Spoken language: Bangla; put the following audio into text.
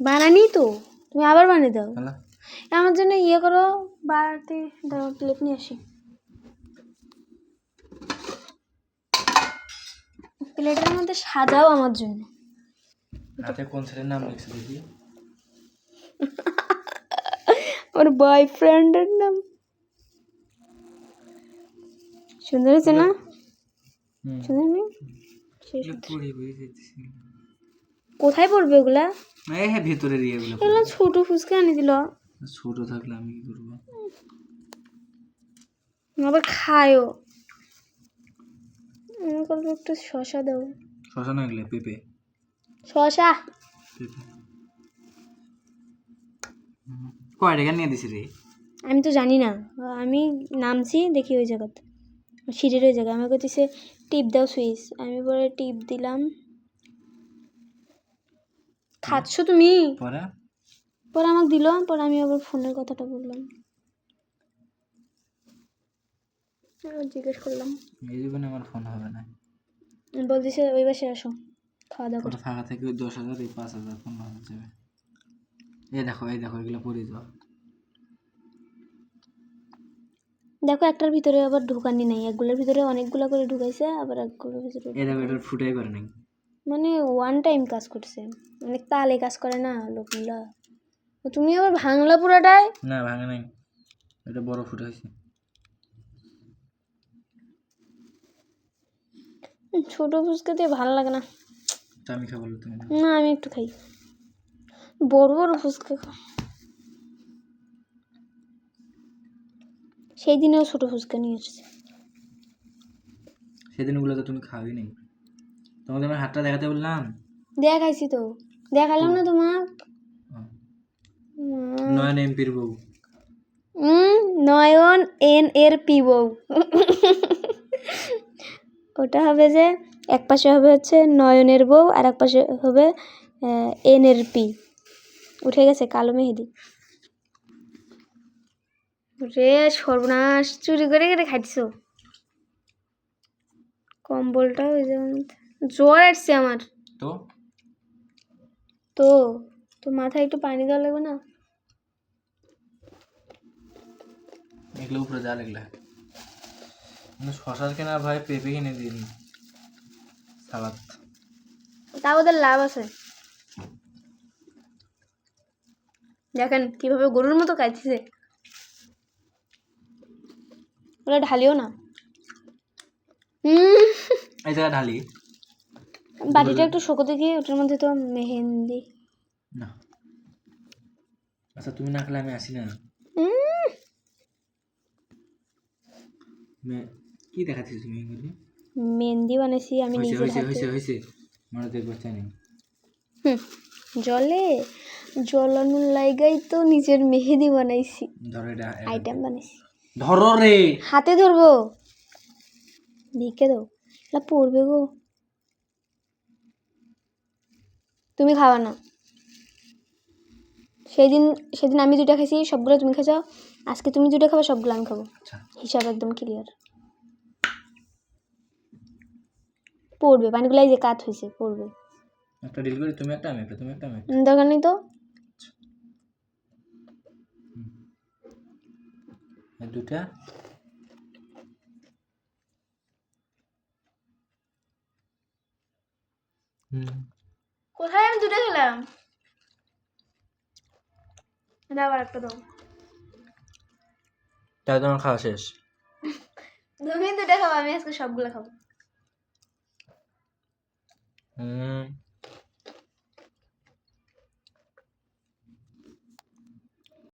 বানানি তো তুমি আবার বানিয়ে দাও। আমার জন্য ইয়ে করো বাড়তি দাও প্লেট নিয়ে আসি। প্লেটের মধ্যে সাজাও আমার জন্য। হাতে কোন ছেলের নাম লিখছে দেখি ওর বয়ফ্রেন্ডের নাম। সুন্দর হয়েছে না? সুন্দর নেই? কোথায় পড়বে ওগুলা? এই হ্যাঁ ভেতরে দিয়ে এগুলো এগুলো ছোট ফুচকা আনি দিল। ছোট থাকলে আমি কি করব? আবার খায়ও। আমার কাছে একটু শশা দাও শ্মশান এগুলো পেঁপে। শশা। পেঁপে। কয় টাকা নিয়ে দিছি রে? আমি তো জানি না। আমি নামছি দেখি ওই জায়গাতে। সিঁড়ির ওই জায়গা আমাকে দিছে টিপ দাও সুইচ। আমি পরে টিপ দিলাম। খাচ্ছ তুমি? পরে। পরে আমাকে দিল পরে আমি আবার ফোনের কথাটা বললাম। জিজ্ঞেস করলাম। এই জীবনে আমার ফোন হবে না। বলতেছে ওই বাসে আসো খাওয়া দাওয়া করে। ফাঁকা থেকে ওই দশ হাজার এই পাঁচ হাজার ফোন হয়ে যাবে। এই দেখো এই দেখো এগুলো পরে যাও। দেখো একটার ভিতরে আবার ঢোকানি নাই। একগুলোর ভিতরে অনেকগুলো করে ঢুকাইছে আবার একগুলোর ভিতরে এই দেখো এটার ফুটাই করে নাই। মানে ওয়ান টাইম কাজ করছে। মানে তালে কাজ করে না লোকগুলা। তুমি আবার ভাঙলা পুরাটাই না ভাঙে নাই। এটা বড় ফুটা হয়েছে। ছোট ফুচকা দিয়ে ভালো লাগে না। আমি খাব তুমি না। আমি একটু খাই। বড় বড় ফুচকা সেই দিনেও ছোট ফুচকা নিয়ে এসেছে। সেদিনগুলো তো তুমি খাওয়াই নাই। তোমাকে আমার হাতটা দেখাতে বললাম? দেখাইছি তো। দেখালাম না তোমার নয়ন এমপির বউ। নয়ন এন এর পি বউ। ওটা হবে যে এক পাশে হবে হচ্ছে নয়নের বউ আর এক পাশে হবে এন এর পি। উঠে গেছে কালো মেহেদি। রে সর্বনাশ চুরি করে করে খাইছো। কম্বলটা ওই যে। জ্বর আসছে আমার। তো? তো তো মাথায় একটু পানি দেওয়া লাগবে না? এগুলো উপরে যা লাগলা। শশার কেনা ভাই পেঁপে কিনে দিন। সালাদ। তাও ওদের লাভ আছে। দেখেন কীভাবে গরুর মতো খাইতেছে ওরা ঢালিও না। এই জায়গা ঢালি। বাটিটা একটু শোকোতে গিয়ে ওটার মধ্যে তো মেহেন্দি। না। আচ্ছা তুমি না খেলে আমি আসি না। কি দেখাচ্ছিস তুমি এগুলি? মেহেন্দি বানাইছি আমি নিজের হয়েছে হয়েছে হয়েছে। মনে দেখব চাই জলে জলানোর লাইগাই তো নিজের মেহেদি বানাইছি। ধরো এটা আইটেম বানাইছি। ধরো রে! হাতে ধরবো। ভিকে দাও এটা পড়বে গো। তুমি খাওয়া না। সেদিন সেদিন আমি দুইটা খাইছি সবগুলো তুমি খাইছো আজকে তুমি দুইটা খাবে সবগুলো আমি খাব। আচ্ছা। হিসাব একদম ক্লিয়ার পড়বে পানিগুলাই যে কাত হয়েছে পড়বে। একটা ডিল করি তুমি একটা আমি একটা তুমি একটা আমি দরকার নেই তো? এই দুটা হুম। কোথায় আমি দূরে গেলাম? আবার একটা দাও। তাহলে তোমার খাওয়া শেষ। তুমি দুটো খাব আমি আজকে সবগুলো খাব। হুম।